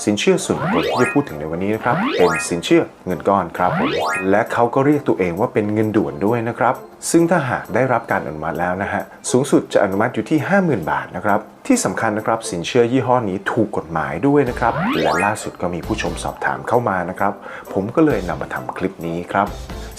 สินเชื่อส่วนบุคคลที่จะพูดถึงในวันนี้นะครับเป็นสินเชื่อเงินก้อนครับ และเขาก็เรียกตัวเองว่าเป็นเงินด่วนด้วยนะครับ ซึ่งถ้าหากได้รับการอนุมัติแล้วนะฮะสูงสุดจะอนุมัติอยู่ที่ 50,000 บาทนะครับที่สำคัญนะครับสินเชื่อยี่ห้อนี้ถูกกฎหมายด้วยนะครับและล่าสุดก็มีผู้ชมสอบถามเข้ามานะครับผมก็เลยนำมาทำคลิปนี้ครับ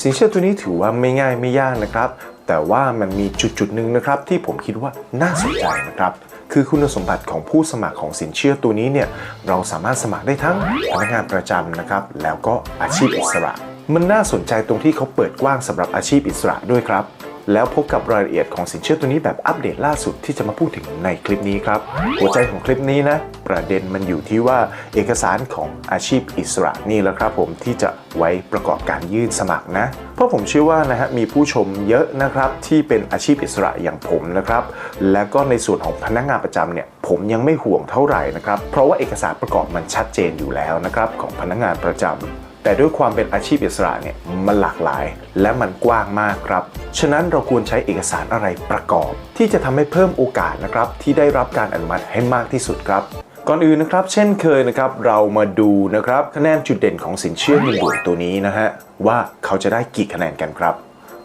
สินเชื่อตัวนี้ถือว่าไม่ง่ายไม่ยากนะครับแต่ว่ามันมีจุดจุดหนึ่งนะครับที่ผมคิดว่าน่าสนใจนะครับ คือคุณสมบัติของผู้สมัครของสินเชื่อตัวนี้เนี่ยเราสามารถสมัครได้ทั้งพนักงานประจำนะครับแล้วก็อาชีพอิสระ มันน่าสนใจตรงที่เขาเปิดกว้างสำหรับอาชีพอิสระด้วยครับ แล้วพบกับรายละเอียดของสินเชื่อตัวนี้แบบอัปเดตล่าสุดที่จะมาพูดถึงในคลิปนี้ครับ หัวใจของคลิปนี้นะ ประเด็นมันอยู่ที่ว่าเอกสารของอาชีพอิสระนี่แหละครับผมที่จะไว้ประกอบการยื่นสมัครนะ เพราะผมเชื่อว่านะฮะมีผู้ชมเยอะนะครับที่เป็นอาชีพอิสระอย่างผมนะครับ และก็ในส่วนของพนักงานประจำเนี่ยผมยังไม่ห่วงเท่าไหร่นะครับ เพราะว่าเอกสารประกอบมันชัดเจนอยู่แล้วนะครับของพนักงานประจำ แต่ด้วยความเป็นอาชีพอิสระเนี่ยมันหลากหลาย และมันกว้างมากครับ ฉะนั้นเราควรใช้เอกสารอะไรประกอบ ที่จะทำให้เพิ่มโอกาสนะครับที่ได้รับการอนุมัติให้มากที่สุดครับก่อนอื่นนะครับเช่นเคยนะครับเรามาดูนะครับคะแนนจุดเด่นของสินเชื่อเงินด่วนตัวนี้นะฮะว่าเขาจะได้กี่คะแนนกันครับ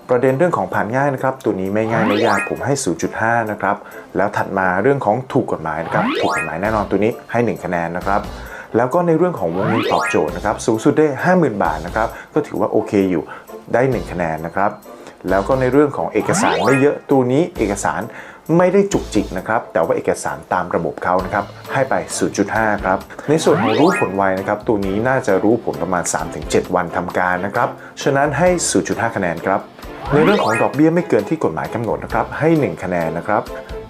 ประเด็นเรื่องของผ่านง่ายนะครับตัวนี้ไม่ง่ายไม่ยากผมให้ 0.5 นะครับแล้วถัดมาเรื่องของถูกกฎหมายนะครับถูกกฎหมายแน่นอนตัวนี้ให้ 1 คะแนนนะครับ แล้วก็ในเรื่องของวงเงินตอบโจทย์นะครับสูงสุดได้ 50,000 บาทนะครับก็ถือว่าโอเคอยู่ได้ 1 คะแนนนะครับแล้วก็ในเรื่องของเอกสารไม่เยอะตัวนี้เอกสารไม่ได้จุกจิกนะครับแต่ว่าเอกสารตามระบบเขานะครับให้ไป 0.5 ครับ ในส่วนของรู้ผลไวนะครับตัวนี้น่าจะรู้ผลประมาณ 3-7 วันทำการนะครับฉะนั้นให้ 0.5 คะแนนครับในเรื่องของดอกเบี้ยไม่เกินที่กฎหมายกำหนดนะครับให้ 1 คะแนนนะครับ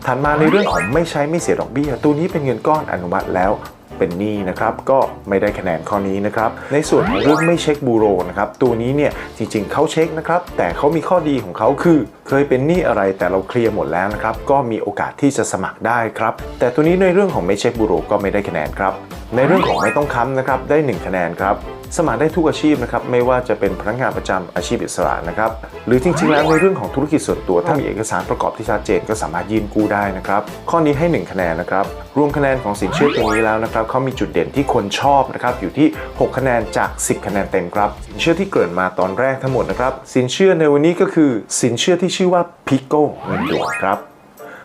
ถัดมาในเรื่องของไม่ใช้ไม่เสียดอกเบี้ย ตัวนี้เป็นเงินก้อนอนุมัติแล้ว เป็นหนี้นะครับก็ไม่ได้คะแนนข้อนี้นะครับในส่วนของเรื่องไม่เช็คบูโรนะครับตัวนี้เนี่ยจริงๆเขาเช็คนะครับแต่เขามีข้อดีของเขาคือ เคยเป็นหนี้อะไรแต่เราเคลียร์หมดแล้วนะครับก็มีโอกาสที่จะสมัครได้ครับแต่ตัวนี้ในเรื่องของไม่เช็คบูโรก็ไม่ได้คะแนนครับในเรื่องของไม่ต้องค้ำนะครับได้ 1 คะแนนครับ สมัครได้ทุกอาชีพนะครับไม่ว่าจะเป็นพนักงานประจำอาชีพอิสระนะครับหรือจริงๆ แล้วในเรื่องของธุรกิจส่วนตัว ถ้ามีเอกสารประกอบที่ชัดเจนก็สามารถยื่นกู้ได้นะครับข้อนี้ให้ 1 คะแนนนะครับรวมคะแนนของสินเชื่อตัวนี้แล้วนะครับเขามีจุดเด่นที่คนชอบนะครับอยู่ที่ 6 คะแนนจาก 10 คะแนนเต็มครับสินเชื่อที่เกิดมาตอนแรกทั้งหมดนะครับสินเชื่อในวันนี้ก็คือสินเชื่อที่ชื่อว่าพิโก้เงินด่วนครับ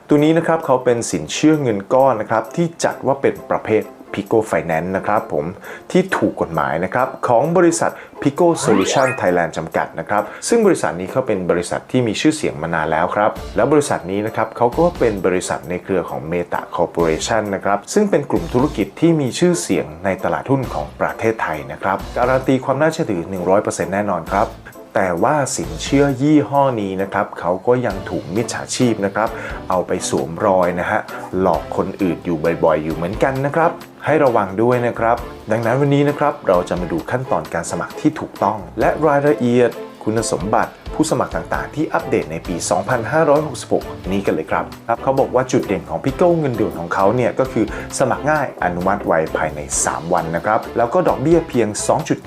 ตัวนี้นะครับเขาเป็นสินเชื่อเงินก้อนนะครับที่จัดว่าเป็นประเภท Pico Finance นะครับผมที่ถูกกฎหมายนะครับของบริษัท Pico Solution Thailand จำกัดนะครับซึ่งบริษัทนี้เขาเป็นบริษัทที่มีชื่อเสียงมานานแล้วครับ แล้วบริษัทนี้นะครับเขาก็เป็นบริษัทในเครือของ Meta Corporation นะครับซึ่งเป็นกลุ่มธุรกิจที่มีชื่อเสียงในตลาดหุ้นของประเทศไทยนะครับการันตีความน่าเชื่อถือ 100%แน่นอนครับ แต่ว่าสินเชื่อยี่ห้อนี้นะครับเขาก็ยังถูกมิจฉาชีพนะครับ เอาไปสวมรอยนะฮะหลอกคนอื่นอยู่บ่อยๆ อยู่เหมือนกันนะครับ ให้ระวังด้วยนะครับ ดังนั้นวันนี้นะครับเราจะมาดูขั้นตอนการสมัครที่ถูกต้อง และรายละเอียด คุณสมบัติ ผู้สมัครต่างๆ ที่อัปเดตในปี 2566 นี้กันเลยครับครับ เขาบอกว่าจุดเด่นของพิกเกิลเงินเดือนของเขาเนี่ยก็คือสมัครง่ายอนุมัติไวภายใน 3 วันนะครับ แล้วก็ดอกเบี้ยเพียง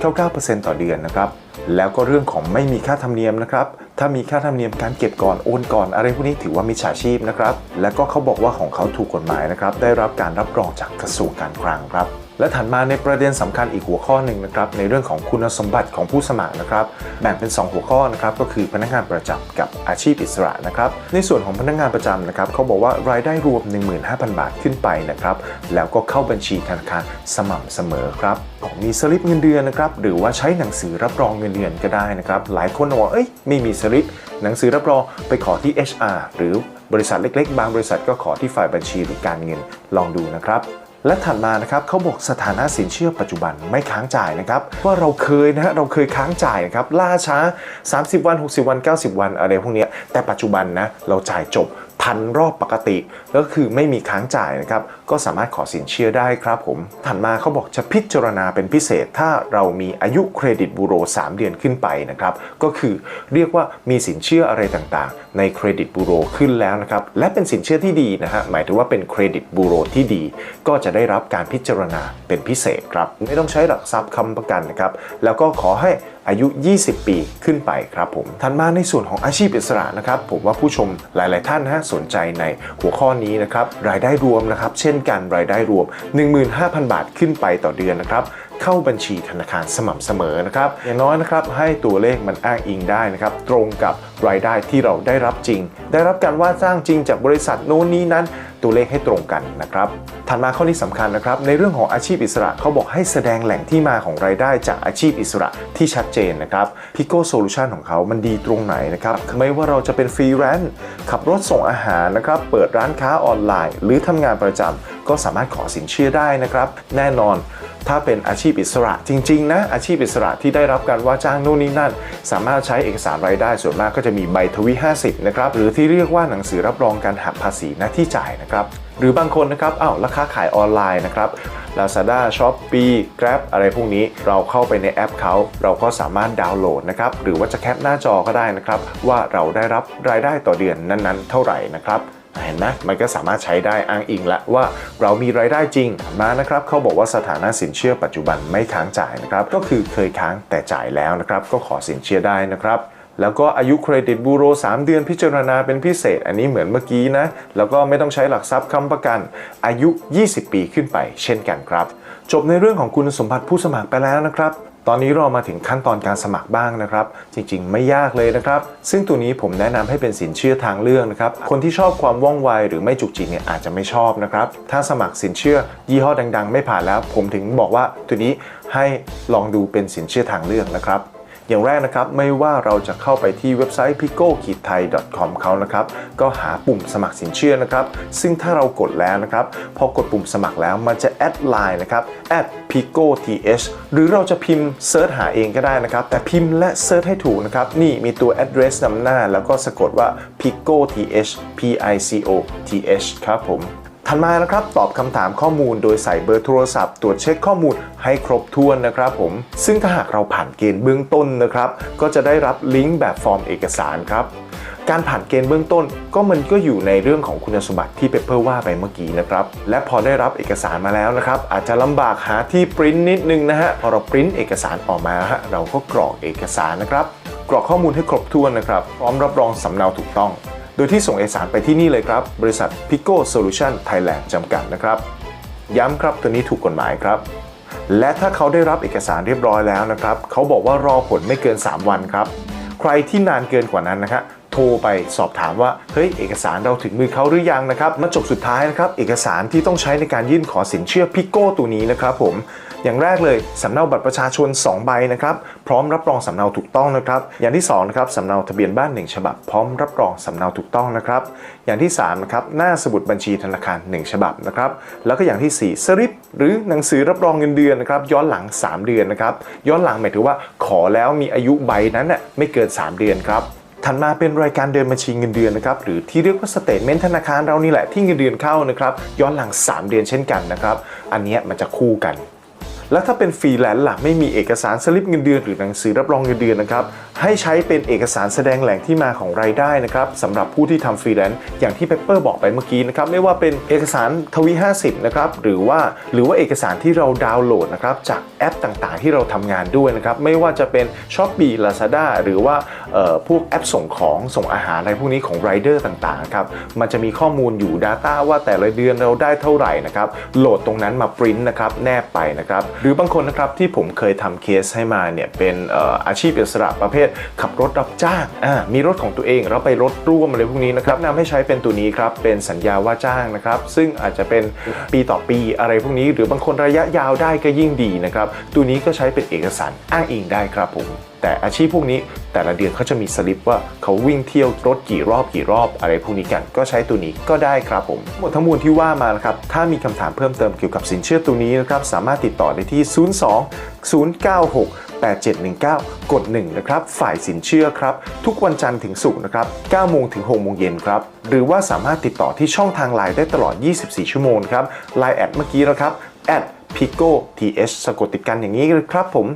2.99%ต่อเดือนนะครับแล้วก็เรื่องของไม่มีค่าธรรมเนียมนะครับ ถ้ามีค่าธรรมเนียมการเก็บก่อนโอนก่อนอะไรพวกนี้ถือว่ามิจฉาชีพนะครับ แล้วก็เขาบอกว่าของเขาถูกกฎหมายนะครับ ได้รับการรับรองจากกระทรวงการคลังครับ และถัดมาในประเด็นสำคัญอีกหัวข้อหนึ่งนะครับในเรื่องของคุณสมบัติของผู้สมัครนะครับแบ่งเป็น 2 หัวข้อนะครับก็คือพนักงานประจำกับอาชีพอิสระนะครับในส่วนของพนักงานประจำนะครับเขาบอกว่ารายได้รวม 15,000 บาทขึ้นไปนะครับแล้วก็เข้าบัญชีธนาคารสม่ำเสมอครับมีสลิปเงินเดือนนะครับหรือว่าใช้หนังสือรับรองเงินเดือนก็ได้นะครับหลายคนบอกว่าเอ้ยไม่มีสลิปหนังสือรับรองไปขอที่ HR หรือบริษัทเล็ก ๆ บางบริษัทก็ขอที่ฝ่ายบัญชีหรือการเงินลองดูนะครับ และถัดมานะครับเขาบอกสถานะสินเชื่อปัจจุบันไม่ค้างจ่ายนะครับว่าเราเคยนะฮะเราเคยค้างจ่ายนะครับล่าช้า 30 วัน 60 วัน 90 วันอะไรพวกนี้แต่ปัจจุบันนะเราจ่ายจบทันรอบปกติก็คือไม่มีค้างจ่ายนะครับก็สามารถขอสินเชื่อได้ครับผม ถัดมาเขาบอกจะพิจารณาเป็นพิเศษถ้าเรามีอายุเครดิตบูโร 3 เดือนขึ้นไปนะครับ ก็คือเรียกว่ามีสินเชื่ออะไรต่างๆ ในเครดิตบูโรขึ้นแล้วนะครับ และเป็นสินเชื่อที่ดีนะฮะหมายถึงว่าเป็นเครดิตบูโรที่ดี ก็จะได้รับการพิจารณาเป็นพิเศษครับไม่ต้องใช้หลักทรัพย์ค้ำประกันนะครับแล้วก็ขอให้อายุ 20 ปีขึ้นไปครับผมถัดมาในส่วนของอาชีพอิสระนะครับผมว่าผู้ชมหลาย ๆ ท่านนะฮะสนใจในหัวข้อนี้นะครับรายได้รวมนะครับ เช่นนกันรายได้รวม 15,000 บาทขึ้นไปต่อเดือนนะครับ เข้าบัญชีธนาคารสม่ำเสมอนะครับอย่างน้อยนะครับให้ตัวเลขมันอ้างอิงได้นะครับตรงกับรายได้ที่เราได้รับจริง ได้รับการว่าจ้างจริงจากบริษัทโน้นนี้นั้น ตัวเลขให้ตรงกันนะครับถัดมาข้อนี้สำคัญนะครับในเรื่องของอาชีพอิสระเขาบอกให้แสดงแหล่งที่มาของรายได้จากอาชีพอิสระที่ชัดเจนนะครับ Pico Solution ของเขามันดีตรงไหนนะครับไม่ว่าเราจะเป็นฟรีแลนซ์ขับรถส่งอาหารนะครับเปิดร้านค้าออนไลน์ หรือทำงานประจำ ก็สามารถขอสินเชื่อได้นะครับ แน่นอนถ้าเป็นอาชีพอิสระจริงๆนะอาชีพอิสระที่ได้รับการว่าจ้างนู่นนี่นั่น สามารถใช้เอกสารรายได้ส่วนมากก็จะมีใบทวี 50 นะครับ หรือที่เรียกว่าหนังสือรับรองการหักภาษีหน้าที่จ่ายนะครับ หรือบางคนนะครับอ้าวราคาขายออนไลน์นะครับ Lazada Shopee Grab อะไรพวกนี้เราเข้าไปในแอปเขา เราก็สามารถดาวน์โหลดนะครับ หรือว่าจะแคปหน้าจอก็ได้นะครับ ว่าเราได้รับรายได้ต่อเดือนนั้นๆ เท่าไหร่นะครับ เห็นไหมมันก็สามารถใช้ได้อ้างอิงละว่าเรามีรายได้จริงมานะครับเขาบอกว่าสถานะสินเชื่อปัจจุบันไม่ค้างจ่ายนะครับก็คือเคยค้างแต่จ่ายแล้วนะครับก็ขอสินเชื่อได้นะครับแล้วก็อายุเครดิตบูโร 3 เดือนพิจารณาเป็นพิเศษ อันนี้เหมือนเมื่อกี้นะ แล้วก็ไม่ต้องใช้หลักทรัพย์ค้ำประกัน อายุ 20 ปีขึ้นไป เช่นกันครับ จบในเรื่องของคุณสมบัติผู้สมัครไปแล้วนะครับ ตอนนี้เรามาถึงขั้นตอนการสมัครบ้างนะครับ จริงๆ ไม่ยากเลยนะครับ ซึ่งตัวนี้ผมแนะนำให้เป็นสินเชื่อทางเลือกนะครับ คนที่ชอบความว่องไวหรือไม่จุกจิกเนี่ยอาจจะไม่ชอบนะครับ ถ้าสมัครสินเชื่อยี่ห้อดัง ๆ ไม่ผ่านแล้ว ผมถึงบอกว่าตัวนี้ให้ลองดูเป็นสินเชื่อทางเลือกนะครับ อย่างแรกนะครับไม่ว่าเราจะเข้าไปที่เว็บไซต์ pico t h a i com เขานะครับก็หาปุ่มสมัครสินเชื่อนะครับ ซึ่งถ้าเรากดแล้วนะครับพอกดปุ่มสมัครแล้วมันจะแอดไลน์นะครับ pico th หรือเราจะพิมพ์เซิร์ชหาเองก็ได้นะครับ แต่พิมพ์และเซิร์ชให้ถูกนะครับ นี่มีตัว address นำหน้า แล้วก็สะกดว่า pico th p i c o t h ครับผม ถัดมานะครับตอบคำถามข้อมูลโดยใส่เบอร์โทรศัพท์ ตรวจเช็คข้อมูลให้ครบถ้วนนะครับผม ซึ่งถ้าหากเราผ่านเกณฑ์เบื้องต้นนะครับ ก็จะได้รับลิงก์แบบฟอร์มเอกสารครับ การผ่านเกณฑ์เบื้องต้นก็มันก็อยู่ในเรื่องของคุณสมบัติที่เปเปอร์ว่าไปเมื่อกี้นะครับ และพอได้รับเอกสารมาแล้วนะครับ อาจจะลำบากหาที่ปริ้นนิดนึงนะฮะพอเราปริ้นเอกสารออกมาฮะเราก็กรอกเอกสารนะครับ กรอกข้อมูลให้ครบถ้วนนะครับ พร้อมรับรองสำเนาถูกต้อง โดยที่ส่งเอกสารไปที่นี่เลยครับ บริษัท Pico Solution Thailand จำกัดนะครับ ย้ำครับตัวนี้ถูกกฎหมายครับ และถ้าเขาได้รับเอกสารเรียบร้อยแล้วนะครับ เขาบอกว่ารอผลไม่เกิน 3 วันครับ ใครที่นานเกินกว่านั้นนะครับโทรไปสอบถามว่าเฮ้ยเอกสารเราถึงมือเขาหรือยังนะครับมาจบสุดท้ายนะครับเอกสารที่ต้องใช้ในการยื่นขอสินเชื่อพิโก้ตัวนี้นะครับผม อย่างแรกเลยสำเนาบัตรประชาชน 2 ใบนะครับ พร้อมรับรองสำเนาถูกต้องนะครับ อย่างที่2นะครับสำเนาทะเบียนบ้าน 1 ฉบับ พร้อมรับรองสำเนาถูกต้องนะครับ อย่างที่3นะครับหน้าสมุดบัญชีธนาคาร 1 ฉบับนะครับ แล้วก็อย่างที่ 4สลิปหรือหนังสือรับรองเงินเดือนนะครับย้อนหลัง 3 เดือนนะครับย้อนหลังหมายถึงว่าขอแล้วมีอายุใบนั้นน่ะไม่เกิน 3 เดือนครับถัดมาเป็นรายการเดินบัญชีเงินเดือนนะครับหรือที่เรียกว่าสเตทเมนต์ธนาคารเรานี่แหละที่เงินเดือนเข้านะครับย้อนหลัง 3 เดือนเช่นกันนะครับอันนี้มันจะคู่กัน แล้วถ้าเป็นฟรีแลนซ์ล่ะไม่มีเอกสารสลิปเงินเดือนหรือหนังสือรับรองเงินเดือนนะครับให้ใช้เป็นเอกสารแสดงแหล่งที่มาของรายได้นะครับสำหรับผู้ที่ทำฟรีแลนซ์อย่างที่เปเปอร์บอกไปเมื่อกี้นะครับไม่ว่าเป็นเอกสารทวี50นะครับหรือว่าหรือว่าเอกสารที่เราดาวน์โหลดนะครับจากแอปต่างๆ ที่เราทำงานด้วยนะครับไม่ว่าจะเป็น s h อ p e e Lazada หรือว่าพวกแอปส่งของส่งอาหารอะไรพวกนี้ของไรเดอร์ต่างๆครับมันจะมีข้อมูลอยู่ Data ว่าแต่ละเดือนเราได้เท่าไหร่นะครับโหลดตรงนั้นมาปริ้นนะครับแนบไปนะครับหรือบางคนนะครับที่ผมเคยทำเคสให้มาเนี่ยเป็นอออาชีพอิสระประเภท ขับรถรับจ้างมีรถของตัวเองเราไปรถร่วมอะไรพวกนี้นะครับนำให้ใช้เป็นตัวนี้ครับเป็นสัญญาว่าจ้างนะครับซึ่งอาจจะเป็นปีต่อปีอะไรพวกนี้ หรือบางคนระยะยาวได้ก็ยิ่งดีนะครับตัวนี้ก็ใช้เป็นเอกสารอ้างอิงได้ครับผม แต่อาชีพพวกนี้แต่ละเดือนเขาจะมีสลิปว่าเขาวิ่งเที่ยวรถกี่รอบกี่รอบอะไรพวกนี้กัน ก็ใช้ตัวนี้ก็ได้ครับผมหมดทั้งมวลที่ว่ามานะครับถ้ามีคำถามเพิ่มเติมเกี่ยวกับสินเชื่อตัวนี้นะครับสามารถติดต่อได้ที่ 02 096 8719 กด 1 นะครับ ฝ่ายสินเชื่อครับ ทุกวันจันทร์ถึงศุกร์นะครับ9โมงถึง6โมงเย็นครับ หรือว่าสามารถติดต่อที่ช่องทางไลน์ได้ตลอด 24 ชั่วโมงครับไลน์แอดเมื่อกี้นะครับแอด pico th สะกดติดกันอย่างนี้เลยครับผม